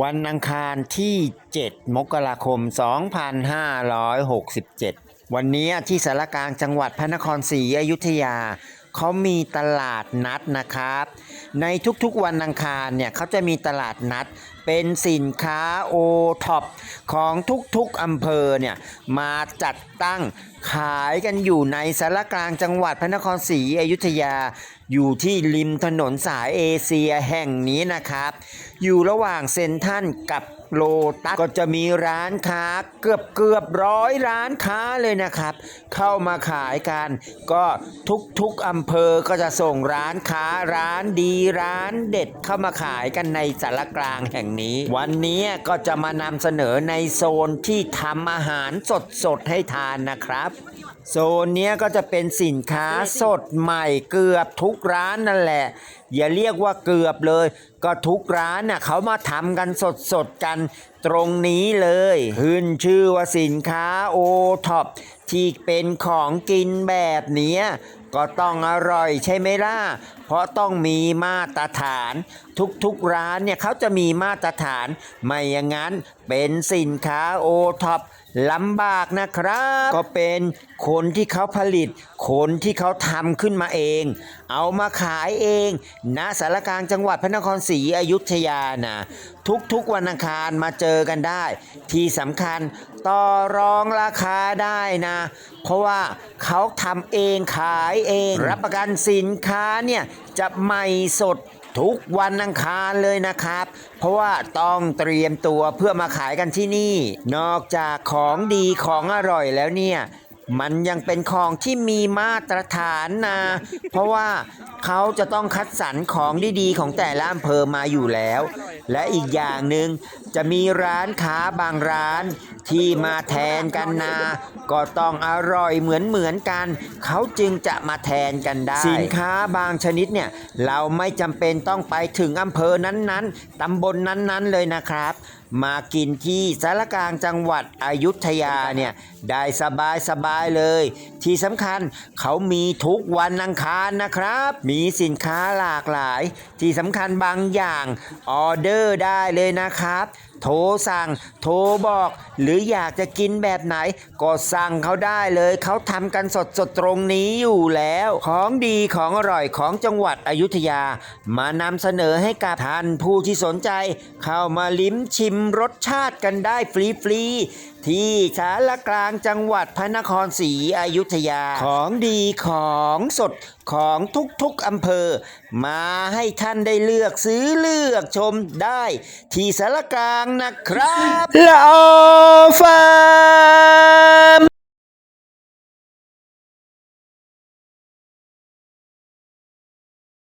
วันอังคารที่ 7 มกราคม 2567 วันนี้ที่สารกลางจังหวัดพระนครศรีอยุธยา เขามีตลาดนัดนะครับ ในทุกๆวันอังคารเนี่ยเขาจะมีตลาดนัดเป็นสินค้าโอท็อปของทุกๆอำเภอเนี่ยมาจัดตั้งขายกันอยู่ในสารกลางจังหวัดพระนครศรีอยุธยา อยู่ที่ริมถนนสายเอเชียแห่งนี้นะครับ อยู่ระหว่างเซนทันกับโลตัสก็จะมีร้านค้าเกือบเกือบร้อยร้านค้าเลยนะครับ เข้ามาขายกัน ก็ทุกๆอำเภอก็จะส่งร้านค้าร้านดีร้านเด็ดเข้ามาขายกันในสารกลางแห่งนี้ วันนี้ก็จะมานำเสนอในโซนที่ทำอาหารสดๆให้ทานนะครับ โซนนี้ก็จะเป็นสินค้าสดใหม่เกือบทุกร้านนั่นแหละ อย่าเรียกว่าเกือบเลย ก็ทุกร้านน่ะเขามาทำกันสดๆกันตรงนี้เลย ขึ้นชื่อว่าสินค้าโอท็อปที่เป็นของกินแบบนี้ ก็ต้องอร่อยใช่ไหมล่ะ เพราะต้องมีมาตรฐาน ทุกๆร้านเนี่ยเขาจะมีมาตรฐาน ไม่อย่างนั้นเป็นสินค้าโอท็อป ลำบากนะครับ ก็เป็นคนที่เขาผลิต คนที่เขาทำขึ้นมาเอง เอามาขายเองณสารกลางจังหวัดพระนครศรีอยุธยานะทุกๆวันอังคารมาเจอกันได้ ที่สำคัญต่อรองราคาได้นะ เพราะว่าเขาทำเองขายเอง รับประกันสินค้าเนี่ยจะใหม่สด ทุกวันอังคารเลยนะครับ เพราะว่าต้องเตรียมตัวเพื่อมาขายกันที่นี่ นอกจากของดีของอร่อยแล้วเนี่ยมันยังเป็นของที่มีมาตรฐานนะ เพราะว่าเขาจะต้องคัดสรรของดีๆ ของแต่ละอำเภอมาอยู่แล้ว และอีกอย่างหนึ่งจะมีร้านค้าบางร้านที่มาแทนกันนะก็ต้องอร่อยเหมือนเหมือนๆกัน เขาจึงจะมาแทนกันได้ สินค้าบางชนิดเนี่ยเราไม่จำเป็นต้องไปถึงอำเภอนั้นๆตำบลนั้นๆเลยนะครับ มากินที่สารกลางจังหวัดอยุธยาเนี่ยได้สบายสบายๆเลย ที่สำคัญเขามีทุกวันอังคารนะครับ มีสินค้าหลากหลาย ที่สำคัญบางอย่างออเดอร์ได้เลยนะครับ โทรสั่ง โทรบอก หรืออยากจะกินแบบไหน ก็สั่งเขาได้เลยเขาทำกันสดสดๆตรงนี้อยู่แล้ว ของดีของอร่อยของจังหวัดอยุธยา มานำเสนอให้กับท่านผู้ที่สนใจ เข้ามาลิ้มชิมรสชาติกันได้ฟรีๆที่สารกลางจังหวัดพระนครศรีอยุธยา ของดีของสดของทุกๆอำเภอ มาให้ท่านได้เลือกซื้อเลือกชมได้ ที่สารกลางนะครับลาฟัา